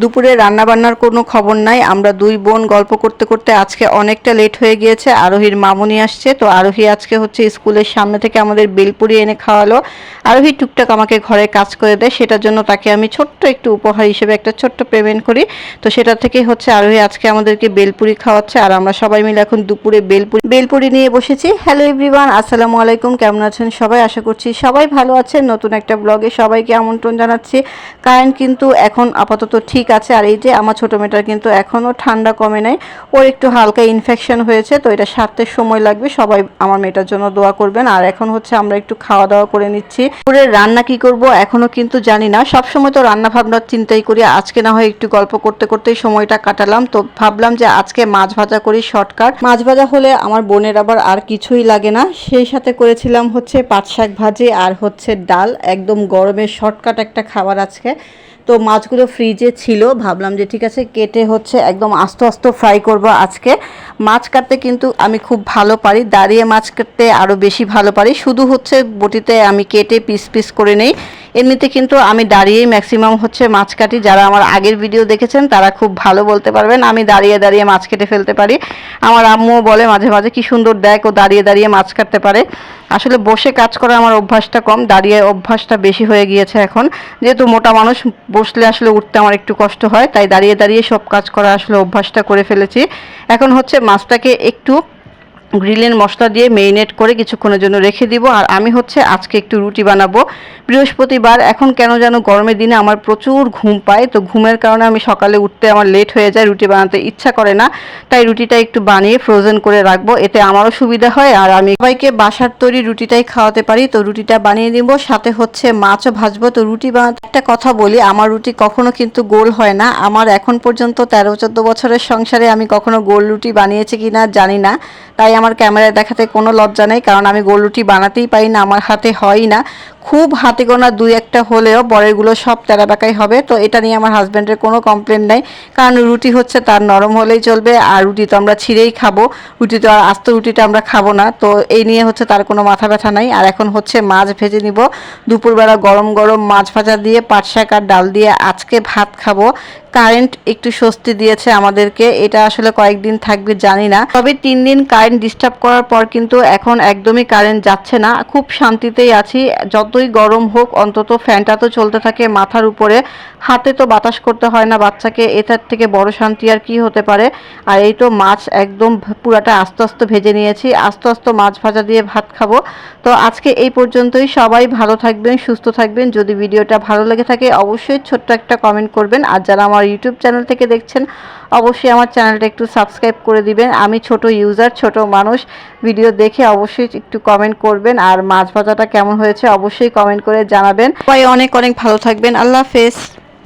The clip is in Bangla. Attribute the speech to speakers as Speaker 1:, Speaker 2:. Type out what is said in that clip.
Speaker 1: দুপুরে রান্না বান্নার কোনো খবর নাই। আমরা দুই বোন গল্প করতে করতে আজকে অনেকটা লেট হয়ে গিয়েছে। আরোহীর মামুনি আসছে। তো আরোহী আজকে হচ্ছে স্কুলের সামনে থেকে আমাদের বেলপুরি এনে খাওয়ালো। আরোহী টুকটাক আমাকে ঘরে কাজ করে দেয়। সেটার জন্য তাকে আমি ছোট্ট একটু উপহার হিসেবে একটা ছোট্ট পেমেন্ট করি। তো সেটা থেকেই হচ্ছে আরোহী আজকে আমাদেরকে বেলপুরি খাওয়াচ্ছে। আর আমরা সবাই মিলে এখন দুপুরে বেলপুরি বেলপুরি নিয়ে বসেছি। হ্যালো এভরিওয়ান আসসালামু আলাইকুম। কেমন আছেন সবাই? আশা করছি সবাই ভালো আছেন। নতুন একটা ব্লগে সবাইকে আমন্ত্রণ জানাচ্ছি। কারেন্ট কিন্তু এখন আপাতত ঠিক আছে। আর এই যে আমার ছোটো মেয়েটার কিন্তু এখনও ঠান্ডা কমে নাই। ওর একটু হালকা ইনফেকশন হয়েছে, তো এটা সারতে সময় লাগবে। সবাই আমার মেয়েটার জন্য দোয়া করবেন। আর এখন হচ্ছে আমরা একটু খাওয়া দাওয়া করে নিচ্ছি। পুরে রান্না কি করব এখনও কিন্তু জানি না। সবসময় তো রান্না ভাবনার চিন্তাই করি। আজকে না হয় একটু গল্প করতে করতেই সময়টা কাটালাম। তো ভাবলাম যে আজকে মাছ ভাজা করি শর্টকাট। মাছ ভাজা হলে আমার বোনের আবার আর কিছুই লাগে না। সেই সাথে করেছিলাম হচ্ছে পাট শাক ভাজি আর হচ্ছে ডাল। একদম গরমের শর্টকাট একটা খাবার আজকে। তো মাছগুলো ফ্রিজে ছিল, ভাবলাম যে ঠিক আছে, কেটে হচ্ছে একদম আস্ত আস্তে ফ্রাই করব আজকে। মাছ কাটতে কিন্তু আমি খুব ভালো পারি, দাঁড়িয়ে মাছ কাটতে আরও বেশি ভালো পারি। শুধু হচ্ছে বটিতে আমি কেটে পিস পিস করে নেই। এমনিতে কিন্তু আমি দাঁড়িয়েই ম্যাক্সিমাম হচ্ছে মাছ কাটি। যারা আমার আগের ভিডিও দেখেছেন, তারা খুব ভালো বলতে পারবেন, আমি দাঁড়িয়ে দাঁড়িয়ে মাছ কেটে ফেলতে পারি। আমার আম্মুও বলে মাঝে মাঝে, কি সুন্দর দেখ, ও দাঁড়িয়ে দাঁড়িয়ে মাছ কাটতে পারে। আসলে বসে কাজ করা আমার অভ্যাসটা কম, দাঁড়িয়ে অভ্যাসটা বেশি হয়ে গিয়েছে এখন। যেহেতু মোটা মানুষ, বসলে আসলে উঠতে আমার একটু কষ্ট হয়, তাই দাঁড়িয়ে দাঁড়িয়ে সব কাজ করা আসলে অভ্যাসটা করে ফেলেছি। এখন হচ্ছে মাছটাকে একটু গ্রিলের মশলা দিয়ে মেরিনেট করে কিছুক্ষণের জন্য রেখে দিব। আর আমি হচ্ছে আজকে একটু রুটি বানাবো। বৃহস্পতিবার, এখন কেন যেন গরমের দিনে আমার প্রচুর ঘুম পায়। তো ঘুমের কারণে আমি সকালে উঠতে আমার লেট হয়ে যায়, রুটি বানাতে ইচ্ছা করে না। তাই রুটিটা একটু বানিয়ে ফ্রোজেন করে রাখব। এতে আমারও সুবিধা হয়। আর আমি সবাইকে বাসার তৈরি রুটিটাই খাওয়াতে পারি। তো রুটিটা বানিয়ে দিব সাথে হচ্ছে মাছও ভাজবো। তো রুটি বানাতে একটা কথা বলি, আমার রুটি কখনো কিন্তু গোল হয় না। আমার এখন পর্যন্ত তেরো চোদ্দ বছরের সংসারে আমি কখনো গোল রুটি বানিয়েছি কিনা জানি না। তাই আমার ক্যামেরায় দেখাতে কোনো লজ্জা নেই, কারণ আমি গোল রুটি বানাতেই পারি না, আমার হাতে হয় না। খুব হাতে গোনা দুই একটা হলেও বরেরগুলো সব তেরাবাকাই হবে, তো এটা নিয়ে আমার হাজব্যান্ডের কোনো কমপ্লেন নাই। কারণ রুটি হচ্ছে তার নরম হলেই চলবে, আর রুটি তো আমরা ছিঁড়েই খাব। রুটি তো আর আস্ত রুটিটা আমরা খাব না, তো এই নিয়ে হচ্ছে তার কোনো মাথা ব্যথা নাই। আর এখন হচ্ছে মাছ ভেজে নিব। দুপুরবেলা গরম গরম মাছ ভাজা দিয়ে পাট শাক আর ডাল দিয়ে আজকে ভাত খাব। কারেন্ট একটু স্বস্তি দিয়েছে আমাদেরকে, এটা আসলে কয়েকদিন থাকবে, জানি না। তবে তিন দিন কারেন্ট ডিস্টার্ব করার পর কিন্তু এখন একদমই কারেন্ট যাচ্ছে না। খুব শান্তিতেই আছি। যতই গরম হোক, অন্তত ফ্যানটা তো চলতে থাকে মাথার উপরে। হাতে তো বাতাস করতে হয় না বাচ্চাকে, এটার থেকে বড় শান্তি আর কি হতে পারে? আর এই তো মাছ একদম পুরাটা আস্তে আস্তে ভেজে নিয়েছি। আস্তে আস্তে মাছ ভাজা দিয়ে ভাত খাব। তো আজকে এই পর্যন্তই। সবাই ভালো থাকবেন, সুস্থ থাকবেন। যদি ভিডিওটা ভালো লেগে থাকে, অবশ্যই ছোট্ট একটা কমেন্ট করবেন। আর যারা আমার ইউটিউব চ্যানেল থেকে দেখছেন, অবশ্যই আমার চ্যানেলটা একটু সাবস্ক্রাইব করে দিবেন। আমি ছোট ইউজার ছোট মানুষ। ভিডিও দেখে অবশ্যই একটু কমেন্ট করবেন। আর মাছ ভাজাটা কেমন হয়েছে অবশ্যই কমেন্ট করে জানাবেন। সবাই অনেক অনেক ভালো থাকবেন। আল্লাহ হাফেজ।